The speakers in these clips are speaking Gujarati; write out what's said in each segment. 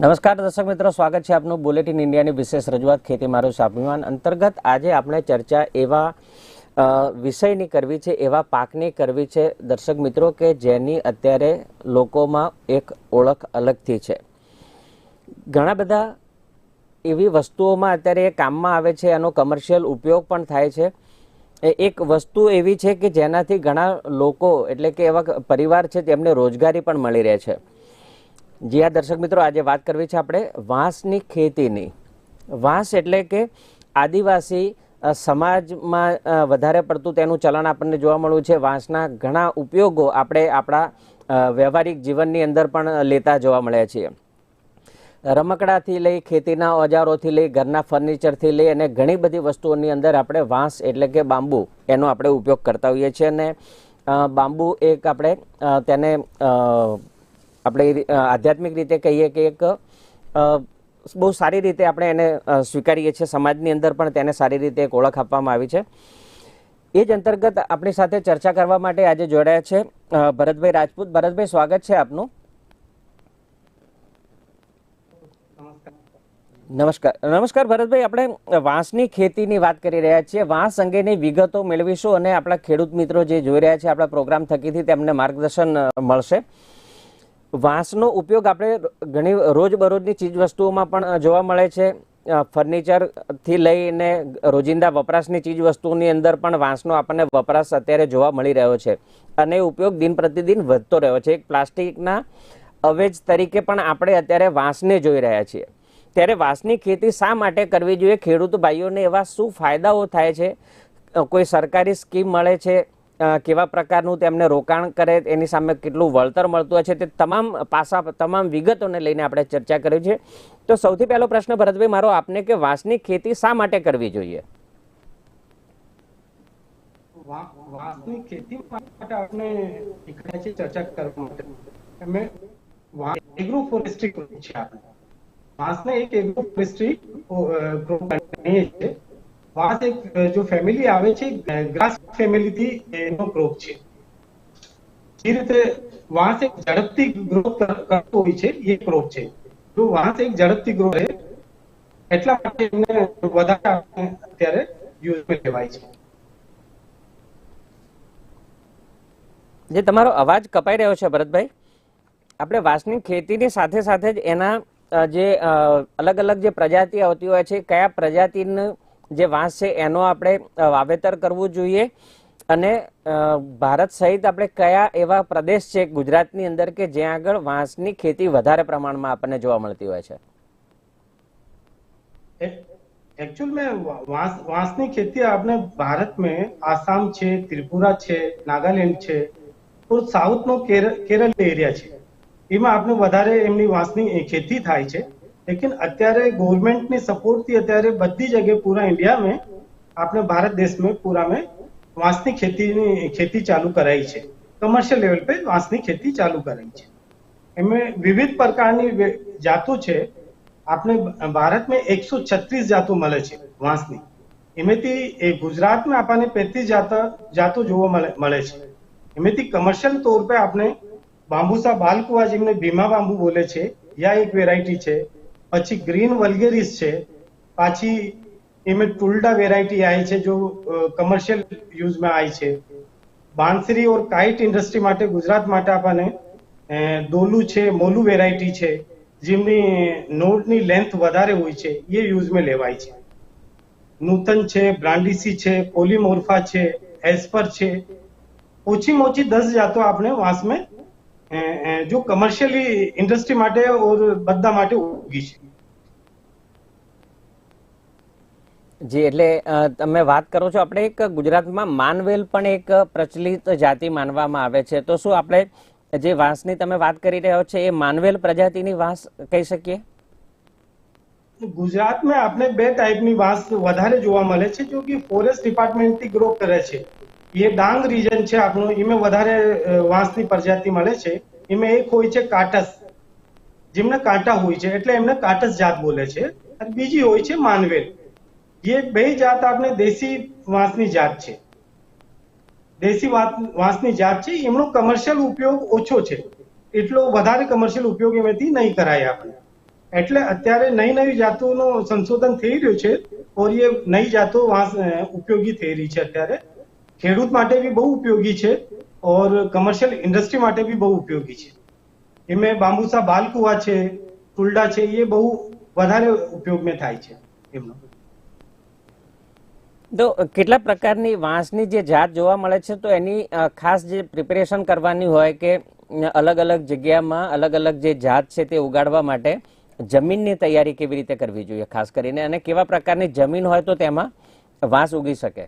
નમસ્કાર દર્શક મિત્રો, સ્વાગત છે આપનું બુલેટિન ઇન્ડિયાની વિશેષ રજૂઆત ખેતી મારું સ્વાભિમાન. અંતર્ગત આજે આપણે ચર્ચા એવા વિષયની કરવી છે, એવા પાકની કરવી છે, દર્શક મિત્રો, કે જેની અત્યારે લોકોમાં એક ઓળખ અલગથી છે. ઘણા બધા એવી વસ્તુઓમાં અત્યારે એ કામમાં આવે છે, એનો કમર્શિયલ ઉપયોગ પણ થાય છે. એક વસ્તુ એવી છે કે જેનાથી ઘણા લોકો, એટલે કે એવા પરિવાર છે, તેમને રોજગારી પણ મળી રહે છે. જી હા, દર્શક મિત્રો, આજે વાત કરવી છે આપણે વાંસની ખેતીની. વાંસ એટલે કે આદિવાસી સમાજમાં વધારે પડતું તેનું ચલણ આપણને જોવા મળ્યું છે. વાંસના ઘણા ઉપયોગો આપણે આપણા વ્યવહારિક જીવનની અંદર પણ લેતા જોવા મળ્યા છીએ. રમકડાથી લઈ, ખેતીના ઓજારોથી લઈ, ઘરના ફર્નિચરથી લઈ અને ઘણી બધી વસ્તુઓની અંદર આપણે વાંસ એટલે કે બાંબુ એનો આપણે ઉપયોગ કરતા હોઈએ છીએ. અને બાંબુ એક આપણે તેને આપણે આધ્યાત્મિક રીતે કહીએ કે એક બહુ સારી રીતે આપણે એને સ્વીકારીએ છીએ. સમાજની અંદર પણ તેને સારી રીતે એક ઓળખ આપવામાં આવી છે. એ જ અંતર્ગત આપણી સાથે ચર્ચા કરવા માટે આજે જોડાયા છે ભરતભાઈ રાજપૂત. ભરતભાઈ, સ્વાગત છે આપનું. નમસ્કાર. નમસ્કાર ભરતભાઈ, આપણે વાંસની ખેતીની વાત કરી રહ્યા છીએ. વાંસ અંગેની વિગતો મેળવીશું અને આપણા ખેડૂત મિત્રો જે જોઈ રહ્યા છે, આપણા પ્રોગ્રામ થકીથી તેમને માર્ગદર્શન મળશે. વાંસનો ઉપયોગ આપણે ઘણી રોજબરોજની ચીજ વસ્તુઓમાં પણ જોવા મળે છે. ફર્નિચરથી લઈને રોજિંદા વપરાશની ચીજ વસ્તુઓની અંદર પણ વાંસનો આપણને વપરાશ અત્યારે જોવા મળી રહ્યો છે. અને ઉપયોગ દિન પ્રતિદિન વધતો રહ્યો છે. એક પ્લાસ્ટિકના અવેજ તરીકે પણ આપણે અત્યારે વાંસને જોઈ રહ્યા છીએ. ત્યારે વાંસની ખેતી શા માટે કરવી જોઈએ? ખેડૂત ભાઈઓને એવા શું ફાયદાઓ થાય છે? કોઈ સરકારી સ્કીમ મળે છે? કેવા પ્રકારનું તેમને રોકાણ કરે, એની સામે કેટલું વળતર મળતું હોય છે, તે તમામ પાસા, તમામ વિગતોને લઈને આપણે ચર્ચા કરી છે. તો સૌથી પહેલો પ્રશ્ન, ભરતભાઈ, મારો આપને કે વાંસની ખેતી શા માટે કરવી જોઈએ? વાંસની ખેતી માટે આપણે ચર્ચા કરવા માટે. વાંસ જો ફેમિલી આવે છે ગ્રાસ ફેમિલી થી એનો ગ્રોથ છે. જે રીતે વાંસ એક ઝડપથી ગ્રોથ કરતો હોય છે, એ ક્રોપ છે. જો વાંસ એક ઝડપથી ગ્રો રહે એટલા માટે એમને વધારે અત્યારે યુઝમાં લેવાય છે. જે તમારો અવાજ કપાઈ રહ્યો છે, ભરતભાઈ, આપણે વાંસની ખેતીની સાથે સાથે જ એના જે અલગ અલગ જે પ્રજાતિ આવતી હોય છે, કયા પ્રજાતિનું જે વાંસ છે એનો આપણે અ, વાવેતર કરવું જોઈએ અને અ, ભારત સહિત આપણે કયા એવા પ્રદેશ છે ગુજરાતની અંદર કે જ્યાં આગળ વાંસની ખેતી વધારે પ્રમાણમાં આપણને જોવા મળતી હોય છે एक्चुअल में वांस वांसनी खेती आपने भारत में आसाम છે ત્રિપુરા છે નાગાલેન્ડ છે તો સાઉથ નો કેર- કેરળ એરિયા છે એમાં આપણે વધારે એમની વાંસની ખેતી થાય છે लेकिन અત્યારે ગવર્મેન્ટની સપોર્ટથી અત્યારે બધી જગ્યાએ પૂરા ઇન્ડિયામાં આપણે ભારત દેશમાં પૂરામાં વાંસની ખેતીની ખેતી ચાલુ કરાઈ છે કમર્શિયલ લેવલ પર વાંસની ખેતી ચાલુ કરાઈ છે એમાં વિવિધ પ્રકારની જાતો છે આપણે ભારતમાં એકસો છત્રીસ જાતો મળે છે વાંસની એમાંથી એ ગુજરાતમાં આપણને પેત્રીસ જાતા જાતો જોવા મળે છે એમાંથી કમર્શિયલ તોર પર આપણે બાંબુસા બાલકુવા જેમને ભીમા બાંબુ બોલે છે યા એક વેરાયટી છે પછી ગ્રીન વલ્ગેરિસ છે, પાછી એમાં ટુલ્ડા વેરાયટી આવી છે જો કમર્શિયલ યુઝમાં આવી છે. બાંસરી ઓર કાઇટ ઇન્ડસ્ટ્રી માટે, ગુજરાત માટે આપણને દોલું છે, મોલું વેરાયટી છે, જેમની નોડની લેન્થ વધારે હોય છે, એ યુઝમાં લેવાય છે. નૂતન છે, બ્રાન્ડિસી છે, પોલીમોર્ફા છે, એસ્પર છે. ઓછીમાં ઓછી દસ જાતો આપણે વાંસમાં જો કમર્શિયલી ઇન્ડસ્ટ્રી માટે ઓર બધા માટે ઉગી છે. જી એટલે તમે વાત કરો છો આપણે એક ગુજરાતમાં માનવેલ પણ એક પ્રચલિત જાતિ માનવામાં આવે છે. તો શું આપણે જે વાંસની તમે વાત કરી રહ્યો છો એ માનવેલ પ્રજાતિની વાંસ કહી શકીએ? ગુજરાતમાં આપણે બે ટાઈપની વાંસ વધારે જોવા મળે છે જો કે ફોરેસ્ટ ડિપાર્ટમેન્ટથી ગ્રો કરે છે. એ ડાંગ રીજન છે, આપણું, એમાં વધારે વાંસની પ્રજાતિ મળે છે. એમાં એક હોય છે કાટસ. જેમને કાંટા હોય છે, એટલે એમને કાટસ જાત બોલે છે. અને બીજી હોય છે માનવેલ. એ બે જાત આપણે દેશી વાંસની જાત છે. દેશી વાંસની જાત છે, એમનો કમર્શિયલ ઉપયોગ ઓછો છે. એટલો વધારે કમર્શિયલ ઉપયોગ એમાંથી નહીં કરાય આપણે એટલે અત્યારે નવી નવી જાતોનું સંશોધન થઈ રહ્યું છે, ઓર એ નવી જાતો વાંસ ઉપયોગી થઈ રહી છે અત્યારે. ખેડૂત માટે બી બહુ ઉપયોગી છે ઓર કમર્શિયલ ઇન્ડસ્ટ્રી માટે બી બહુ ઉપયોગી છે. એમાં બાંબુસા બાલકુવા છે, ટુલડા છે, એ બહુ વધારે ઉપયોગમાં થાય છે એમનો. તો કેટલા પ્રકારની વાંસની જે જાત જોવા મળે છે, તો એની ખાસ જે પ્રિપેરેશન કરવાની હોય કે અલગ અલગ જગ્યામાં અલગ અલગ જે જાત છે તે ઉગાડવા માટે જમીનની તૈયારી કેવી રીતે કરવી જોઈએ, ખાસ કરીને, અને કેવા પ્રકારની જમીન હોય તો તેમાં વાંસ ઉગી શકે?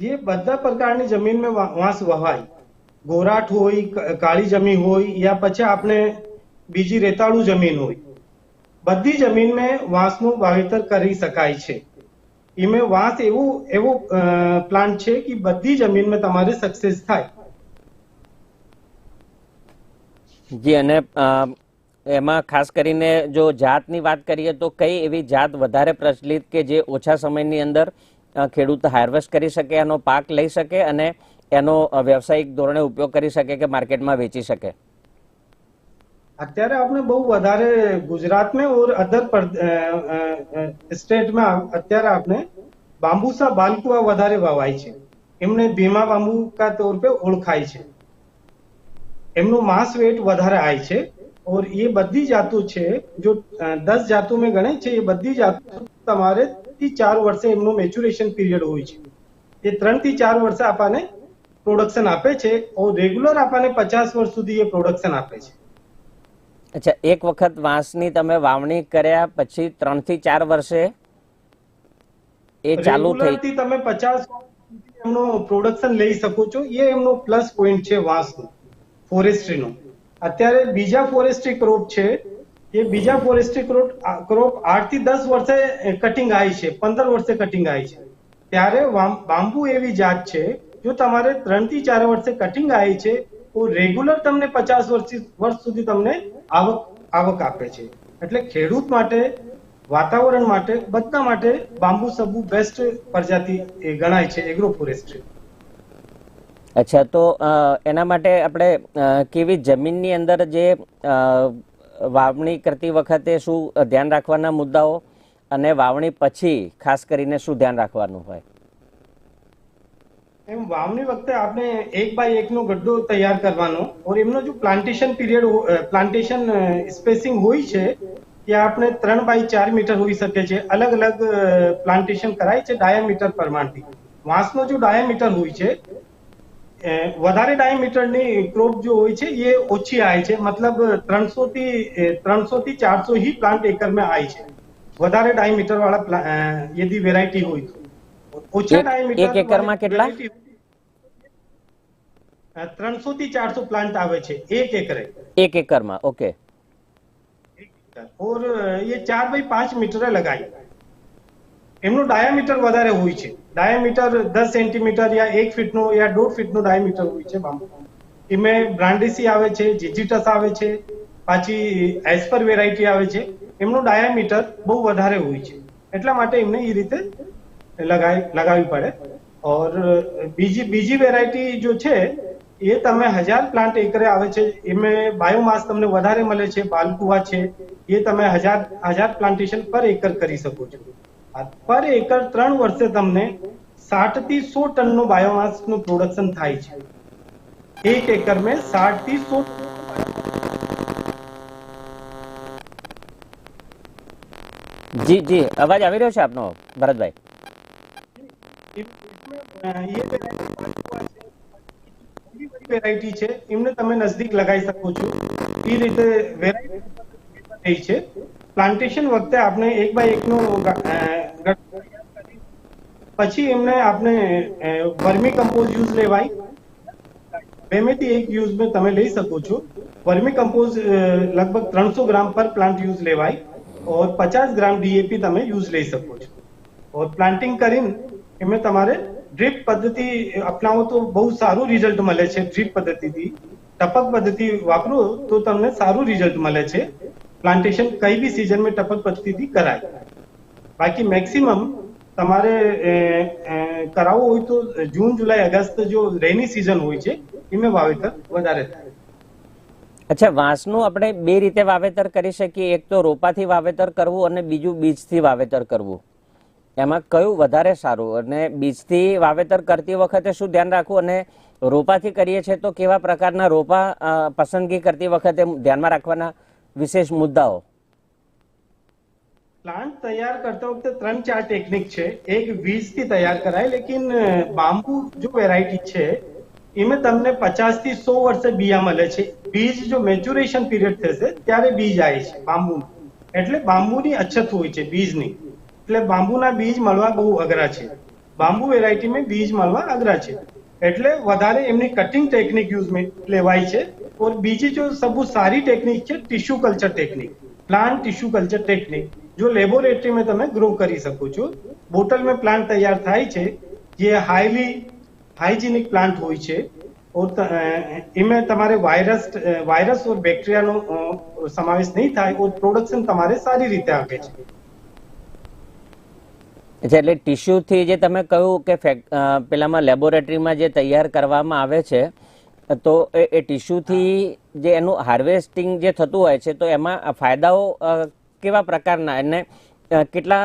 એ બધા પ્રકારની જમીનમાં વાંસ વહાય ગોરાટ હોય કાળી જમીન હોય, યા પછી આપણે બીજી રેતાળું જમીન હોય. બધી જમીનમાં વાંસનું વાવેતર કરી શકાય છે. એમાં વાંસ એવું એવું પ્લાન્ટ છે કે બધી જમીનમાં તમારે સક્સેસ થાય. જી, અને એમાં ખાસ કરીને જો જાતની વાત કરીએ તો કઈ એવી જાત વધારે પ્રચલિત કે જે ઓછા સમયની અંદર ખેડૂત હાર્વેસ્ટ કરી શકે, એનો પાક લઈ શકે અને એનો વ્યવસાયિક ધોરણે ઉપયોગ કરી શકે કે માર્કેટમાં વેચી શકે? અત્યારે આપણે બહુ વધારે ગુજરાતમાં ઓર અધર સ્ટેટમાં અત્યારે આપણે બાંબુસા બાલકુવા વધારે વવાય છે. એમને ભીમા બાંબુ કા તौर पे ઓળખાય છે. એમનું માસ વેટ વધારે આય છે ઓર એ બધી જાતો છે, જો દસ જાતો મેં ગણે છે, એ બધી જાતો તમારે થી ચાર વર્ષે એમનો મેચ્યુરેશન પીરિયડ હોય છે. એ ત્રણથી ચાર વર્ષે આપણને પ્રોડક્શન આપે છે. રેગ્યુલર આપણને પચાસ વર્ષ સુધી એ પ્રોડક્શન આપે છે. અચ્છા એક વખત વાંસની તમે વાવણી કર્યા પછી ત્રણથી ચાર વર્ષે એ ચાલુ થઈ તમે પચાસ એમનું પ્રોડક્શન લઈ શકો છો. એ એમનો પ્લસ પોઈન્ટ છે વાંસનો ફોરેસ્ટ્રીનો અત્યારે બીજા ફોરેસ્ટ્રી ક્રોપ છે. એ બીજા ફોરેસ્ટ્રી ક્રોપ આઠથી દસ વર્ષે કટિંગ આવી છે, પંદર વર્ષે કટિંગ આવી છે. ત્યારે બાંબુ એવી જાત છે, જો તમારે ત્રણથી ચાર વર્ષે કટિંગ આવી છે, તો રેગ્યુલર તમને પચાસ વર્ષ સુધી તમને આવક આવક આપે છે. એટલે ખેડૂત માટે, વાતાવરણ માટે, બધા માટે બાંબુ સબુ બેસ્ટ પ્રજાતિ ગણાય છે એગ્રો ફોરેસ્ટ્રી અચ્છા, તો એના માટે આપણે કેવી જમીનની અંદર જે વાવણી કરતી વખતે શું ધ્યાન રાખવાના મુદ્દાઓ અને વાવણી પછી ખાસ કરીને શું ધ્યાન રાખવાનું હોય? એમ વાવણી વખતે આપણે એક બાય એકનો ગड्ढો તૈયાર કરવાનો ઓર એમનો જો પ્લાન્ટેશન પીરિયડ પ્લાન્ટેશન સ્પેસિંગ હોય છે, કે આપણે ત્રણ બાય ચાર મીટર હોઈ શકે છે, અલગ અલગ પ્લાન્ટેશન કરાય છે ડાયામીટર પ્રમાણથી. વાંસનો જો ડાયામીટર હોય છે વધારે ડાયમીટરની ક્રોપ જો હોય છે એ ઓછી આવે છે. મતલબ ત્રણસો થી ત્રણસો થી ચારસો ही પ્લાન્ટ એકરમાં આવે છે. વધારે ડાયમીટર વાળા યદી વેરાયટી હોય તો. ઓછા એક- એકરમાં કેટલા? ત્રણસો થી ચારસો પ્લાન્ટ આવે છે એક એકરે. એક એકરમાં ઓકે. ઓર એ ચાર બાય પાંચ મીટરે લગાય. એમનું ડાયામીટર વધારે હોય છે. ડાયામીટર દસ સેન્ટીમીટર યા એક ફીટનો યા દોઢ ફીટનો ડાયામીટર હોય છે બાંબુ એમાં બ્રાન્ડિસી આવે છે, જીજીટસ આવે છે, પાછી એસ્પર વેરાયટી આવે છે. એમનું ડાયામીટર બહુ વધારે હોય છે. એટલા માટે એમને એ રીતે લગાવી લગાવવી પડે. ઓર બીજી બીજી વેરાયટી જો છે, એ તમે હજાર પ્લાન્ટ એકરે આવે છે. એમાં બાયોમાસ તમને વધારે મળે છે, બાલકુવા છે, એ તમે હજાર હજાર પ્લાન્ટેશન પર એકર કરી શકો છો. પર એકર ત્રણ વર્ષે તમને સાઠથી સો ટનનું બાયોમાસનું પ્રોડક્શન થાય છે. એક એકર મેં સાઠથી સો જી જી અવાજ આવી રહ્યો છે આપનો ભરતભાઈ? વેરાયટી છે એમને તમે નજદીક લગાવી શકો છો. એ રીતે વેરાયટી થઈ છે. પ્લાન્ટેશન વખતે આપણે એક બાય એકનો ગા- અ, ગઠ્ઠો તૈયાર કરી, પછી એમને આપણે વર્મી કમ્પોઝ યુઝ લેવાય. બેમાંથી એક યુઝ में તમે લઈ શકો છો. વર્મી કમ્પોઝ લગભગ ત્રણસો ગ્રામ પર પ્લાન્ટ યુઝ લેવાય. ઓર પચાસ ગ્રામ ડીએપી તમે યુઝ લઈ શકો છો. ઓર પ્લાન્ટિંગ કરીને એમાં તમારે ડ્રીપ પદ્ધતિ અપનાવો તો બહુ સારું રિઝલ્ટ મળે છે ડ્રીપ પદ્ધતિથી. ટપક પદ્ધતિ વાપરો તો તમને સારું રિઝલ્ટ મળે છે. પ્લાન્ટેશન કઈ બી સિઝનમાં ટપક પદ્ધતિથી કરાય. બાકી મેક્સિમમ તમારે કરાવવું હોય તો જૂન, જુલાઈ અગસ્ત જો રેની સિઝન હોય છે, એમાં વાવેતર વધારે થાય. અચ્છા, વાંસનું આપણે બે રીતે વાવેતર કરી શકીએ. એક તો રોપાથી વાવેતર કરવું અને બીજું બીજથી વાવેતર કરવું. એમાં કયું વધારે સારું? અને બીજથી વાવેતર કરતી વખતે શું ધ્યાન રાખવું? અને રોપાથી કરીએ છીએ તો કેવા પ્રકારના રોપા પસંદગી કરતી વખતે ધ્યાનમાં રાખવાના વિશેષ મુદ્દાઓ? પ્લાન્ટ તૈયાર કરતા વખતે ત્રણ ચાર ટેકનિક છે. એક વીજથી તૈયાર કરાય, લેકિન બાંબુ જો વેરાયટી છે, એમાં તમને પચાસથી સો વર્ષે બિયા મળે છે. બીજ જો મેચ્યુરેશન પીરિયડ થશે, ત્યારે બીજ આવે છે બાંબુ એટલે બાંબુની અછત હોય છે બીજની. એટલે બાંબુના બીજ મળવા બહુ અઘરા છે. બાંબુ વેરાયટીમાં બીજ મળવા અઘરા છે. એટલે વધારે એમની કટિંગ ટેકનિક યુઝ લેવાય છે. ઓર બીજી જો સબુ સારી ટેકનિક છે tissue culture technique plant tissue culture technique જો લેબોરેટરી મેં તમે ગ્રો કરી શકો છો બોટલ મેં પ્લાન્ટ તૈયાર થાય છે, જે હાઈલી હાઇજિનિક પ્લાન્ટ હોય છે એમાં તમારે વાયરસ વાયરસ ઓર બેક્ટેરિયાનો સમાવેશ નહીં થાય ઓર પ્રોડક્શન તમારે સારી રીતે આપે છે. એટલે ટીશ્યુથી જે તમે કહ્યું કે પેલામાં લેબોરેટરીમાં જે તૈયાર કરવામાં આવે છે, તો એ ટીશ્યુથી જે એનું હાર્વેસ્ટિંગ જે થતું હોય છે, તો એમાં ફાયદાઓ કેવા પ્રકારના એને કેટલા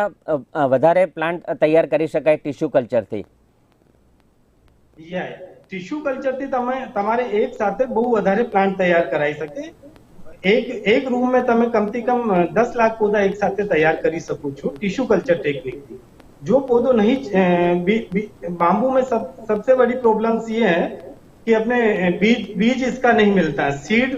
વધારે પ્લાન્ટ તૈયાર કરી શકાય ટીશ્યુ કલ્ચરથી? ટીશ્યુ કલ્ચરથી તમે, તમારે એક સાથે બહુ વધારે પ્લાન્ટ તૈયાર કરાવી શકે. એક એક રૂમમાં તમે કમથી કમ દસ લાખ પૌધા એક સાથે તૈયાર કરી શકો છો ટિશ્યુ કલ્ચર ટેકનિકથી. जो पौधों नहीं बाम्बू में સબસે सबसे बड़ी प्रॉब्लम्स ये કે कि अपने बीज बीज इसका नहीं मिलता सीड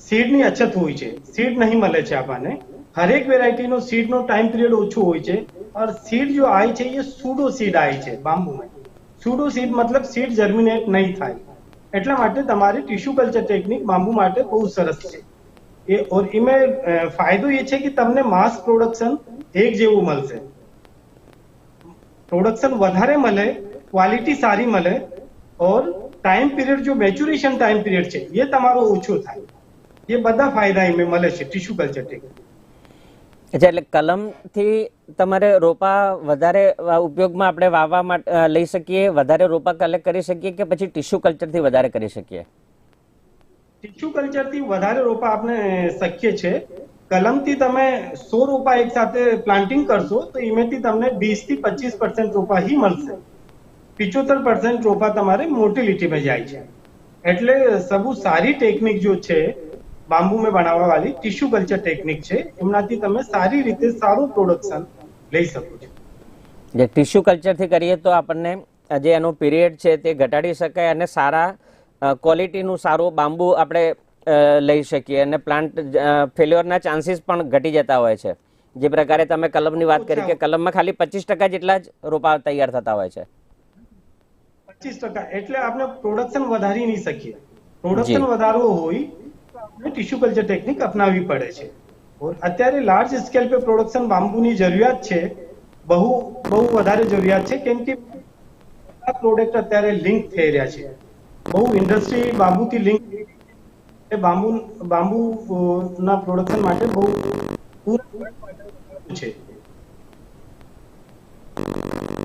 सीडની અછત હોય છે. સીડ નહીં મળે છે આપણને. હરેક વેરાયટીનો સીડનો ટાઈમ પિરિયડ ઓછો હોય છે और सीड जो आए છે ये सूडो सीड आए છે બાંબુમાં सूडो सीड मतलब सीड જર્મિનેટ નહીં થાય એટલા માટે તમારી ટિશ્યુ કલ્ચર ટેકનિક બાંબુ માટે બહુ સરસ છે એ और એમાં અ, ફાયદો એ છે કે તમને માસ પ્રોડક્શન એક જેવું મળશે પ્રોડક્શન વધારે મળે ક્વોલિટી સારી મળે और ટાઈમ પિરિયડ જો મેચ્યુરેશન ટાઈમ પિરિયડ છે એ તમારો ઓછો થાય એ બધા ફાયદા એમાં મળે છે ટિશ્યુ કલ્ચર ટેકનિક અચ્છા, એટલે કલમથી તમારે રોપા વધારે ઉપયોગમાં આપણે વાવવા માટે લઈ શકીએ, વધારે રોપા કલેક્ટ કરી શકીએ કે પછી ટિશ્યુ કલ્ચરથી વધારે કરી શકીએ? ટિશ્યુ કલ્ચરથી વધારે રોપા આપણે શક્ય છે. કલમથી તમે સો રોપા એક સાથે પ્લાન્ટિંગ કરશો, તો એમાંથી તમને વીસથી પચીસ પર્સન્ટ રોપા ही મળશે. પિચોતેર પર્સન્ટ રોપા તમારે મોર્ટિલિટીમાં જાય છે. એટલે સબુ સારી ટેકનિક જો છે બાંબુમાં બનાવવા વાળી ટિશ્યુ કલ્ચર ટેકનિક છે. એમનાથી તમે સારી રીતે સારું પ્રોડક્શન લઈ શકો છો. જે ટિશ્યુ કલ્ચરથી કરીએ તો આપણને જે એનો પીરિયડ છે તે ઘટાડી શકાય અને સારા ક્વોલિટીનું સારું બાંબુ આપણે લઈ શકીએ અને પ્લાન્ટ ફેલ્યોરના ચાન્સીસ પણ ઘટી જતા હોય છે. જે પ્રકારે તમે કલમની વાત કરી કે કલમમાં ખાલી પચીસ ટકા જેટલા જ રોપા તૈયાર થતા હોય છે. પચીસ ટકા. એટલે આપણે પ્રોડક્શન વધારી નહીં શકીએ. પ્રોડક્શન વધારવું હોય ટિશ્યુ કલ્ચર ટેકનિક અપનાવવી પડે છે. અત્યારે લાર્જ સ્કેલ પે પ્રોડક્શન બાંબુની જરૂરિયાત છે. બહુ બહુ વધારે જરૂરિયાત છે, કેમ કે આ પ્રોડક્ટ અત્યારે લિંક થઈ રહ્યા છે. બહુ ઇન્ડસ્ટ્રી બાંબુથી લિંક એ બાંબુ બાંબુ ના પ્રોડક્શન માટે બહુ છે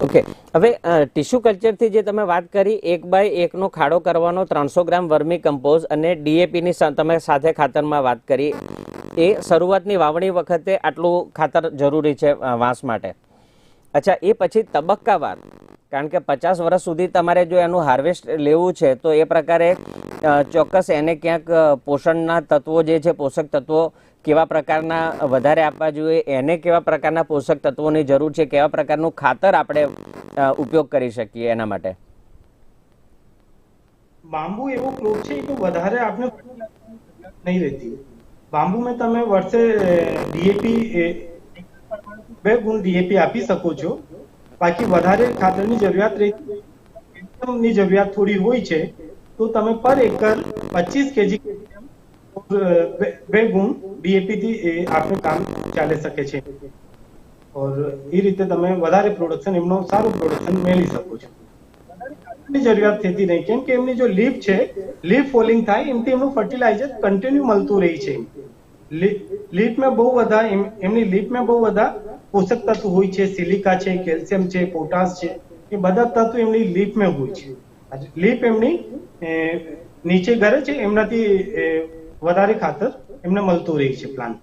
ઓકે હવે ટિશ્યુ કલ્ચરથી જે તમે વાત કરી, એક બાય એકનો ખાડો કરવાનો ત્રણસો ગ્રામ વર્મી કમ્પોઝ અને ડીએપીની તમે સાથે ખાતરમાં વાત કરી, એ શરૂઆતની વાવણી વખતે આટલું ખાતર જરૂરી છે વાંસ માટે. અચ્છા, એ પછી તબક્કાવાર, કારણ કે પચાસ વર્ષ સુધી તમારે જો એનું હાર્વેસ્ટ લેવું છે, તો એ પ્રકારે ચોક્કસ એને ક્યાંક પોષણના તત્વો જે છે, પોષક તત્વો કેવા પ્રકારના વધારે આપવા જોઈએ, એને કેવા પ્રકારના પોષક તત્વોની જરૂર છે, કેવા પ્રકારનું ખાતર આપણે ઉપયોગ કરી શકીએ એના માટે? બાંબુ એવો ક્રોપ છે કે વધારે આપણે નહીં રહેતી. બાંબુ મેં તમે વર્ષે ડીએપી બે ગુણ ડીએપી આપી શકો છો. બાકી વધારે ખાતરની જરૂરિયાત રહેતી એકમની જરૂરિયાત થોડી હોય છે, તો તમે પર એકર પચીસ કેજી બે ગુણ ડીએપી કામ ચાલી શકે છે. ઓર એ રીતે તમે વધારે પ્રોડક્શન એમનો સારું પ્રોડક્શન મેળવી શકો છો. ની જરૂરિયાત થતી નહીં. કેમ કે એમની જો લીફ છે લીફ ફોલિંગ થાય, એમથી એમનું ફર્ટિલાઇઝર કન્ટિન્યુ મળતું રહે છે. લીફમાં બહુ બધા, એમ- એમની લીફમાં બહુ બધા પોષક તત્વ હોય છે. સિલિકા છે, કેલ્શિયમ છે, પોટાશ છે. એ બધા તત્વ એમની લીફમાં હોય છે. લીફ એમની નીચે ઘરે છે, એમનાથી વધારે ખાતર એમને મળતું રહે છે પ્લાન્ટ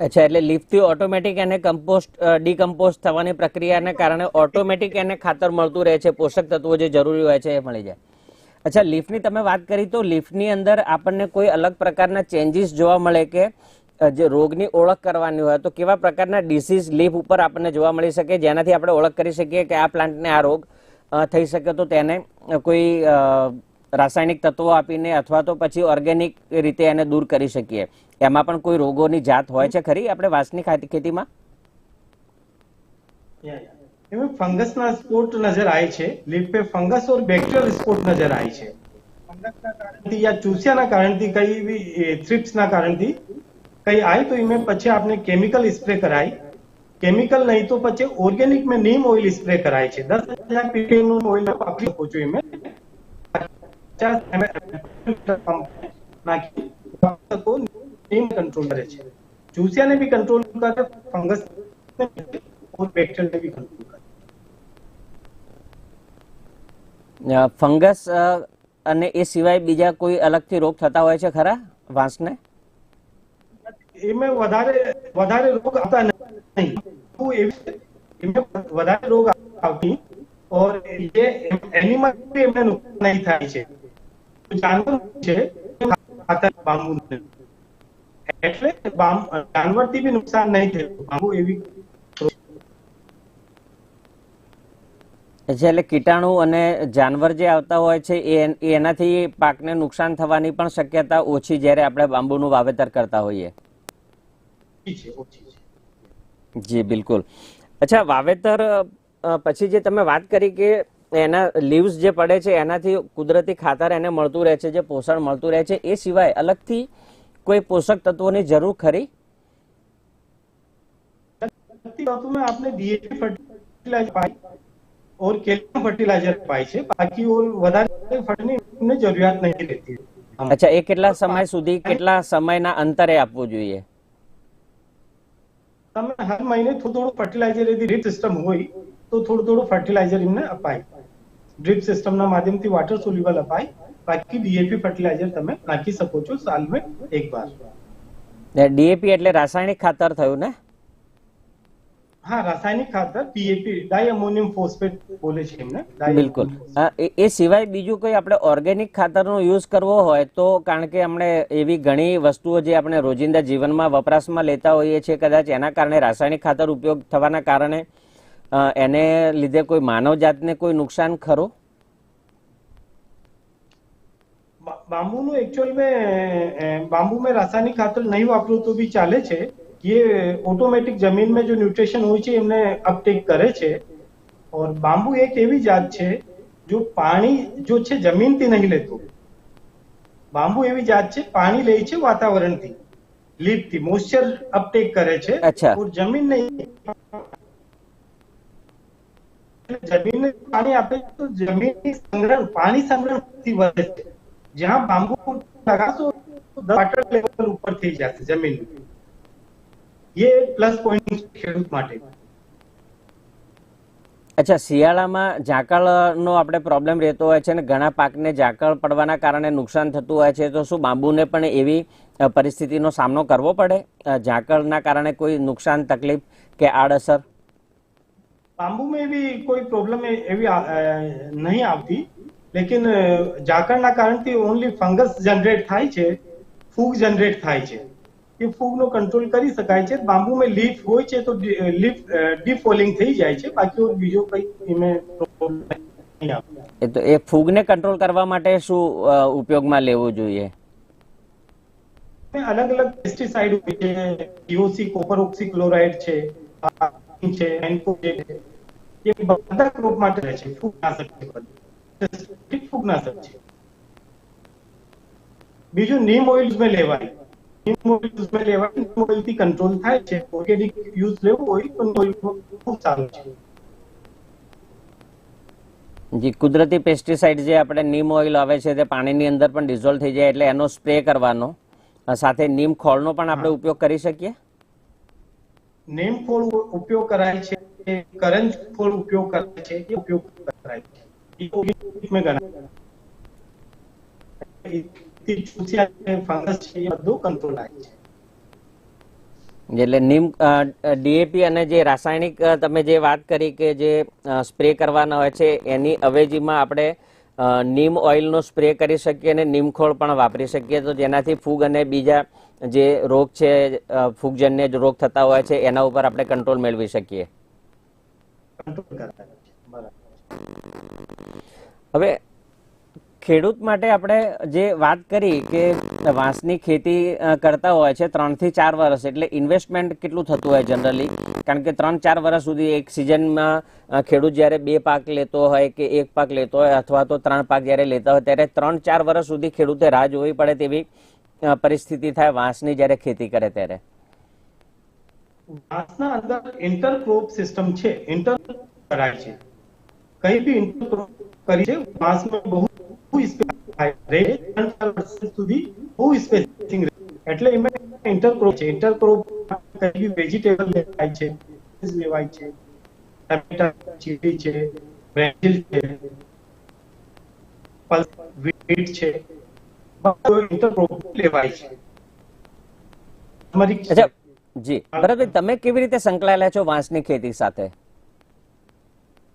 અચ્છા, એટલે લીફથી ઓટોમેટિક એને કમ્પોસ્ટ ડીકમ્પોસ્ટ થવાની પ્રક્રિયાને કારણે ઓટોમેટિક એને ખાતર મળતું રહે છે, પોષક તત્વો જે જરૂરી હોય છે એ મળી જાય. અચ્છા, લીફની તમે વાત કરી તો લીફની અંદર આપણને કોઈ અલગ પ્રકારના ચેન્જીસ જોવા મળે કે જે રોગની ઓળખ કરવાની હોય તો કેવા પ્રકારના ડિસીઝ લીફ ઉપર આપણને જોવા મળી શકે? જેનાથી આપણે ઓળખ કરી શકીએ કે આ પ્લાન્ટને આ રોગ થઈ શકે તો તેને કોઈ રાસાયણિક તત્વો આપીને અથવા તો પછી ઓર્ગેનિક રીતે એને દૂર કરી શકીએ. એમાં પણ કોઈ રોગોની જાત હોય છે ખરી આપણે વાંસની ખેતીમાં? એમાં ફંગસના સ્પોટ નજર આવે છે leaf fungus or bacterial spot નજર આવે છે. ફંગસના કારણથી યા ચૂસ્યાના કારણથી કઈ બી થ્રિપ્સના કારણથી કઈ આય, તો એમાં પછી આપણે કેમિકલ સ્પ્રે કરાય. કેમિકલ નહીં તો પછી ઓર્ગેનિક મેં નીમ ઓઇલ સ્પ્રે કરાય છે. દસ હજાર પીપીએમનું ઓઇલ વાપરી શકો છો એમાં. પચાસ કંટ્રોલ કંટ્રોલ કરે ફંગસ બેક્ટેરિયાને બી કંટ્રોલ કરે ફંગસ અને એ સિવાય બીજા કોઈ અલગથી રોગ થતા હોય છે ખરા? વાંસને? એમાં વધારે વધારે રોગ આવતા નહીં હું એમાં વધારે રોગ આવતી ઓર એ એનિમલ એમને નુકસાન નહીં થાય છે. જાનવર છે બાંબુ એટલે જાનવરથી બી નુકસાન નહીં થયું. બાંબુ એવી એટલે કીટાણુ અને જાનવર જે આવતા હોય છે એ એનાથી પાકને નુકસાન થવાની પણ શક્યતા ઓછી જ્યારે આપણે બાંબુનું વાવેતર કરતા હોઈએ. જી બિલકુલ. અચ્છા વાવેતર પછી જે તમે વાત કરી કે એના લીવ્સ જે પડે છે એનાથી કુદરતી ખાતર એને મળતું રહે છે જે પોષણ મળતું રહે છે એ સિવાય અલગથી કોઈ પોષક તત્વોની જરૂર ખરી लगती बातों में आपने डीएपी फर्टिलाइजर पाई और कैल्शियम फर्टिलाइजर पाई છે બાકી ઓર વધારે ફર્ટિલાઇઝરની જરૂરિયાત નહીં રહેતી અચ્છા એ કેટલા સમય સુધી કેટલા સમયના અંતરે આપવું જોઈએ તમે હર મહિને થોડું થોડું ફર્ટિલાઇઝર यदि ડ્રીપ સિસ્ટમ હોય તો થોડું થોડું ફર્ટિલાઇઝર એમને અપાય ડ્રીપ સિસ્ટમના માધ્યમથી વોટર સોલ્યુબલ અપાય. બાકી ડીએપી ફર્ટિલાઇઝર તમે નાખી શકો છો સાલમાં એક બાર ડીએપી એટલે રાસાયણિક ખાતર થયું ને? હા રાસાયણિક ખાતર પીએપી ડાયઅમોનિયમ ફોસ્ફેટ બોલે છે એમને. બિલકુલ. એ સિવાય બીજું કોઈ આપણે ઓર્ગેનિક ખાતરનો યુઝ કરવો હોય તો કારણ કે આપણે એવી ઘણી વસ્તુઓ જે આપણે રોજિંદા જીવનમાં વપરાશમાં લેતા હોઈએ છીએ કદાચ એના કારણે રાસાયણિક ખાતર ઉપયોગ થવાના કારણે એને લીધે કોઈ માનવ જાતને કોઈ નુકસાન ખરું બા- બાંબુનું एक्चुअल में अ, बाम्बू में रासायनिक खातर नहीं वापरो तो भी ચાલે છે ये ઓટોમેટિક જમીન में जो ન્યુટ્રિશન હોય છે એમને અપટેક કરે છે और બાંબુ એક એવી જાત છે જો પાણી જો છે જમીનથી નહીં લેતો બાંબુ એવી જાત છે પાણી લે છે વાતાવરણથી લીફથી મોઇસ્ચર અપટેક કરે છે અચ્છા. और જમીન નહીં જમીનને પાણી આપે તો જમીન સંગ્રહ, પાણી સંગ્રહ વધે છે. જ્યાં બાંબુ લગાશો વોટર લેવલ ઉપર થઈ જશે જમીન. એ પ્લસ પોઈન્ટ ખેડૂત માટે. અચ્છા, શિયાળામાં ઝાકળનો આપણે પ્રોબ્લેમ રહેતો હોય છે અને ઘણા પાકને ઝાકળ પડવાના કારણે નુકસાન થતું હોય છે, તો શું બાંબુને પણ એવી પરિસ્થિતિનો સામનો કરવો પડે? ઝાકળના કારણે કોઈ નુકસાન, તકલીફ કે આડઅસર? પામ્બુમાં એવી કોઈ પ્રોબ્લેમ એવી નહીં આવતી. લેકિન ઝાકળના કારણથી ઓનલી ફંગસ જનરેટ થાય છે ફૂગ જનરેટ થાય છે. એ ફૂગનો કંટ્રોલ કરી શકાય છે. બાંબુમાં લીફ હોય છે તો લીફ ડિફોલિંગ થઈ જાય છે. બાકી બીજો કંઈ એમાં એ તો એ ફૂગને કંટ્રોલ કરવા માટે શું ઉપયોગમાં લેવું જોઈએ? અલગ અલગ પેસ્ટિસાઇડ હોય છે. પીઓસી કોપર ઓક્સી ક્લોરાઇડ છે છે એન્કો છે. એ બંધક ક્રોપ માટે રહે છે ફૂગનાશક છે ફૂગનાશક છે. બીજું નીમ ઓઇલ મેં લેવાય. નીમ ઓઇલ મેં લેવાય નીમ ઓઇલથી કંટ્રોલ થાય છે. ઓર્ગેનિક યુઝ લેવું હોય તો ઓઇલ ખૂબ સારું છે. જી કુદરતી પેસ્ટિસાઇડ જે આપણે નીમ ઓઇલ આવે છે તે પાણીની અંદર પણ ડિઝોલ્વ થઈ જાય એટલે એનો સ્પ્રે કરવાનો. સાથે નીમ ખોળનો પણ આપણે ઉપયોગ કરી શકીએ? નેમ ફોડ ઉપયોગ કરાય છે, કરંજ ફોડ ઉપયોગ કરાય છે, એ ઉપયોગ કરાય છે. મેં ગણાય. ફંગસ છે, એ બધું કંટ્રોલ આવે છે. એટલે નીમ ડીએપી અને જે રાસાયણિક તમે જે વાત કરી કે જે સ્પ્રે કરવાના હોય છે, એની અવેજીમાં આપણે નીમ ઓઇલનો સ્પ્રે કરી શકીએ અને નીમખોળ પણ વાપરી શકીએ. તો જેનાથી ફૂગ અને બીજા જે રોગ છે ફૂગજન્ય જે રોગ થતા હોય છે, એના ઉપર આપણે કંટ્રોલ મેળવી શકીએ. હવે ખેડૂત માટે આપણે જે વાત કરી કે વાંસની ખેતી કરતા હોય છે ત્રણથી ચાર વર્ષ, એટલે ઇન્વેસ્ટમેન્ટ કેટલું થતું હોય જનરલી કારણ કે ત્રણ ચાર વર્ષ સુધી એક સિઝનમાં ખેડૂત જ્યારે બે પાક લેતો હોય કે એક પાક લેતો હોય અથવા તો ત્રણ પાક જ્યારે લેતા હોય, ત્યારે ત્રણ ચાર વર્ષ સુધી ખેડૂતે રાહ જોવી પડે તેવી પરિસ્થિતિ થાય વાંસની જ્યારે ખેતી કરે ત્યારે. વાંસના અંદર ઇન્ટરક્રોપ સિસ્ટમ છે ઇન્ટર કરાય છે. કઈ બી ઇન્ટરક્રોપ કરી છે, વાંસમાં બહુ સુધી બહુ સ્પેસિંગ એટલે એમાં ઇન્ટરક્રોપ છે ઇન્ટરક્રોપ કઈ બી વેજીટેબલ લેવાય છે લેવાય છે, ટમેટા ચીલી છે બ્રેન્ડિલ છે, પલ્સ વીટ છે લેવાય તમે કેવી રીતે સંકળાયેલા છો વાંસની ખેતી સાથે?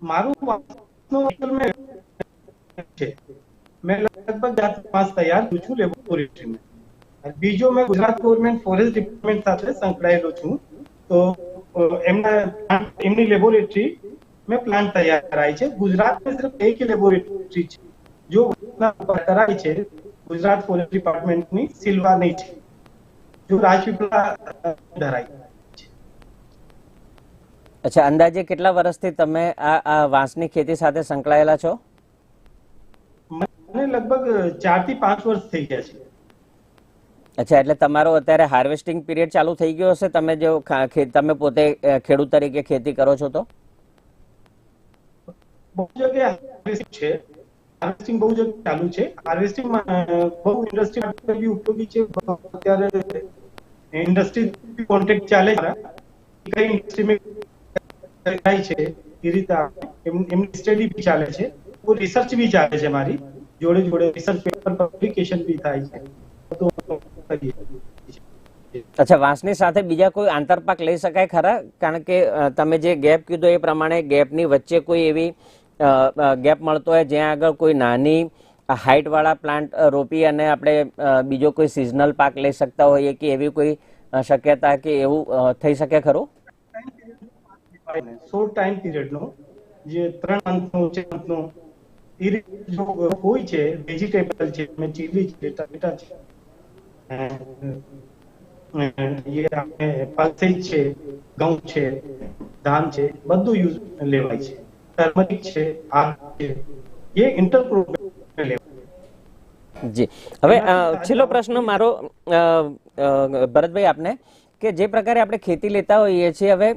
મારું મેં બીજો મેં ગુજરાત ગવર્મેન્ટ ફોરેસ્ટ ડિપાર્ટમેન્ટ સાથે સંકળાયેલો છું. તો એમના એમની લેબોરેટરી મેં પ્લાન્ટ તૈયાર કરાય છે. ગુજરાતમાં સિર્ફ એક લેબોરેટરી છે. જો કરાય છે ગુજરાત ફોરેસ્ટ ડિપાર્ટમેન્ટની સિલ્વા નહીં છે જો રાજપીપળા ધરાય અચ્છા અંદાજે કેટલા વર્ષથી તમે આ આ વાંસની ખેતી સાથે સંકળાયેલા છો? મને લગભગ ચારથી પાંચ વર્ષ થઈ ગયા છે. અચ્છા એટલે તમારો અત્યારે હાર્વેસ્ટિંગ પીરિયડ ચાલુ થઈ ગયો હશે? તમે જો તમે પોતે ખેડૂત તરીકે ખેતી કરો છો તો? બહુ જગ્યાએ છે. હાર્વેસ્ટિંગ બહુ જ ચાલુ છે. હાર્વેસ્ટિંગ બહુ ઇન્ડસ્ટ્રી માટે બી ઉપયોગી છે. અત્યારે ઇન્ડસ્ટ્રી કોન્ટેક્ટ ચાલે છે. કઈ ઇન્ડસ્ટ્રીમાં થાય છે, એ રીતે એમની સ્ટડી બી ચાલે છે. રિસર્ચ બી ચાલે છે મારી. જોડે જોડે રિસર્ચ પેપર પબ્લિકેશન બી થાય છે. તો અચ્છા, વાંસની સાથે બીજા કોઈ આંતરપાક લઈ શકાય ખરા? કારણ કે તમે જે ગેપ કીધો એ પ્રમાણે ગેપની વચ્ચે કોઈ એવી ગેપ મળતો હોય, જ્યાં આગળ કોઈ નાની હાઇટવાળા પ્લાન્ટ રોપી અને આપણે બીજો કોઈ સિઝનલ પાક લઈ શકતા હોઈએ કે એવી કોઈ શક્યતા કે એવું થઈ શકે ખરું? શોર્ટ ટાઈમ પીરિયડનો, જે ત્રણ મંથ છે month નો એ રીતે જો હોય છે, વેજીટેબલ છે મેં ચીલી છે, ટમેટા છે એ આપણે પલ્સેજ છે, ઘઉં છે, ધાન છે, બધું યુઝ લેવાય છે. ટર્મરિક છે આ છે. એ ઇન્ટરક્રોપ લેવાય જી. હવે છેલ્લો પ્રશ્ન મારો ભરતભાઈ આપને. કે જે પ્રકારે આપણે ખેતી લેતા હોઈએ છીએ, હવે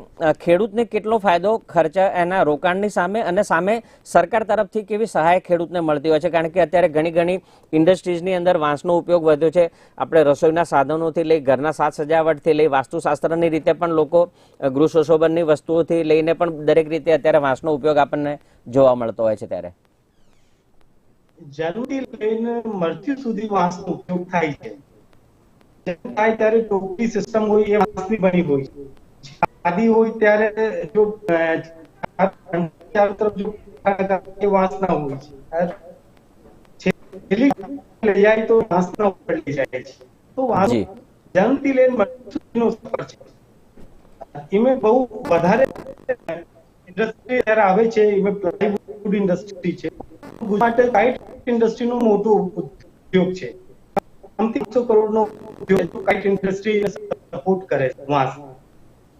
ખેડૂતને કેટલો ફાયદો ખર્ચા એના રોકાણની સામે અને સામે સરકાર તરફથી કેવી સહાય ખેડૂતને મળતી હોય છે? કારણ કે અત્યારે ઘણી ઘણી ઇન્ડસ્ટ્રીઝની અંદર વાંસનો ઉપયોગ વધ્યો છે. આપણે રસોઈના સાધનોથી લઈ ઘરના સાજ સજાવટથી લઈ વાસ્તુશાસ્ત્રની રીતે પણ લોકો ગૃહ સુશોભનની વસ્તુઓથી લઈને પણ દરેક રીતે અત્યારે વાંસનો ઉપયોગ આપણને જોવા મળતો હોય છે ત્યારે. જરૂરી લઈને મૃત્યુ સુધી વાંસનો ઉપયોગ થાય છે. થાય ત્યારે ચોખ્ખી સિસ્ટમ હોય એ વાંસની બની હોય ખાદી હોય ત્યારે જો ચારો તરફ જો એ વાંસના હોય છે. છેલ્લી લઈ જાય તો વાંસના ઉપર લઈ જાય છે. તો વાંસ. જન્મથી લઈને મૃત્યુ સફર છે. એમાં બહુ વધારે ઇન્ડસ્ટ્રી જ્યારે આવે છે એમે પ્લાયવુડ ઇન્ડસ્ટ્રી છે. માટે કાઇટ ઇન્ડસ્ટ્રીનો મોટો ઉદ્યોગ છે. આમથી સો કરોડનો કાઇટ ઇન્ડસ્ટ્રી સપોર્ટ કરે છે વાંસ.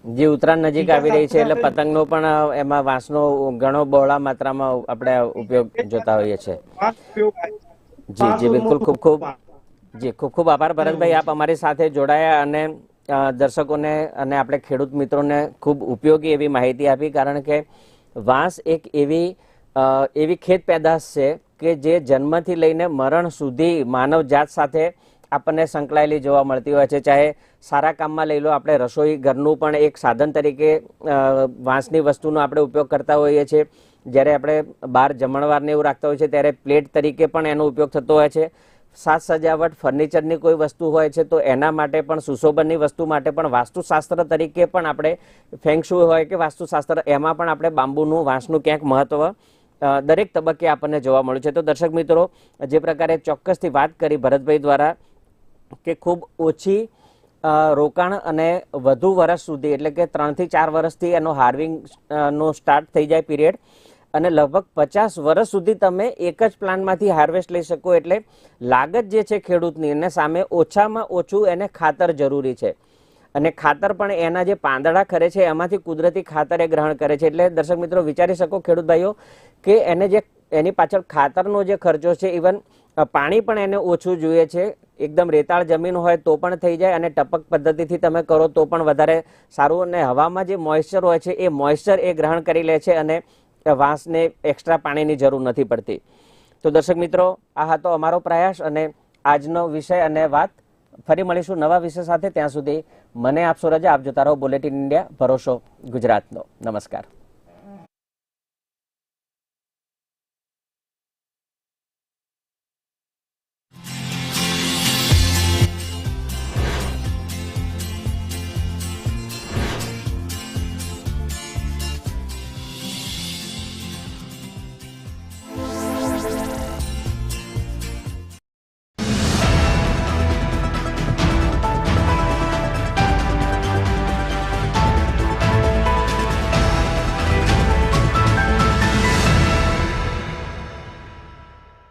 જે ઉત્તરાયણ નજીક આવી રહી છે એટલે પતંગનો પણ એમાં વાંસનો ઘણો બહોળા માત્રામાં આપણે ઉપયોગ જોતા હોઈએ છીએ. જી જી બિલકુલ ખૂબ ખૂબ જી ખૂબ ખૂબ આભાર ભરતભાઈ. આપ અમારી સાથે જોડાયા અને દર્શકોને અને આપણે ખેડૂત મિત્રોને ખૂબ ઉપયોગી એવી માહિતી આપી કારણ કે વાંસ એક એવી એવી ખેત પેદાશ છે કે જે જન્મથી લઈને મરણ સુધી માનવ જાત સાથે આપણને સંકળાયેલી જોવા મળતી હોય છે. ચાહે સારા કામમાં લઈ લો, આપણે રસોઈ ઘરનું પણ એક સાધન તરીકે વાંસની વસ્તુનો આપણે ઉપયોગ કરતા હોઈએ છીએ. જ્યારે આપણે બહાર જમણવારને એવું રાખતા હોય છે ત્યારે પ્લેટ તરીકે પણ એનો ઉપયોગ થતો હોય છે. સાજ સજાવટ ફર્નિચરની કોઈ વસ્તુ હોય છે, તો એના માટે પણ, સુશોભનની વસ્તુ માટે પણ, વાસ્તુશાસ્ત્ર તરીકે પણ આપણે ફેંગશુ હોય કે વાસ્તુશાસ્ત્ર, એમાં પણ આપણે બાંબુનું, વાંસનું ક્યાંક મહત્ત્વ દરેક તબક્કે આપણને જોવા મળ્યું છે. તો દર્શક મિત્રો, જે પ્રકારે ચોક્કસથી વાત કરી ભરતભાઈ દ્વારા કે ખૂબ ઓછી રોકાણ અને વધુ વર્ષ સુધી, એટલે કે ત્રણથી ચાર વર્ષથી એનો હાર્વિંગ નો સ્ટાર્ટ થઈ જાય પીરિયડ. અને લગભગ પચાસ વર્ષ સુધી તમે એક જ પ્લાન્ટમાંથી હાર્વેસ્ટ લઈ શકો, એટલે લાગત જે છે ખેડૂતની, એને સામે ઓછામાં ઓછું એને ખાતર જરૂરી છે. અને ખાતર પણ એના જે પાંદડા ખરે છે, એમાંથી કુદરતી ખાતર એ ગ્રહણ કરે છે. એટલે દર્શક મિત્રો વિચારી શકો ખેડૂત ભાઈઓ, કે એને જે, એની પાછળ ખાતરનો જે ખર્ચો છે ઇવન પાણી પણ એને ઓછું જોઈએ છે. એકદમ રેતાળ જમીન હોય તો પણ થઈ જાય અને ટપક પદ્ધતિથી તમે કરો તો પણ વધારે સારું અને હવામાં જે મોઇશ્ચર હોય છે એ મોઇશ્ચર એ ગ્રહણ કરી લે છે અને વાંસને એક્સ્ટ્રા પાણીની જરૂર નથી પડતી. તો દર્શક મિત્રો, આ હતો અમારો પ્રયાસ અને આજનો વિષય અને વાત. ફરી મળીશું નવા વિષય સાથે. ત્યાં સુધી મને આપશો રજા, આપ જોતા રહો બુલેટિન ઇન્ડિયા ભરોસો ગુજરાતનો. નમસ્કાર.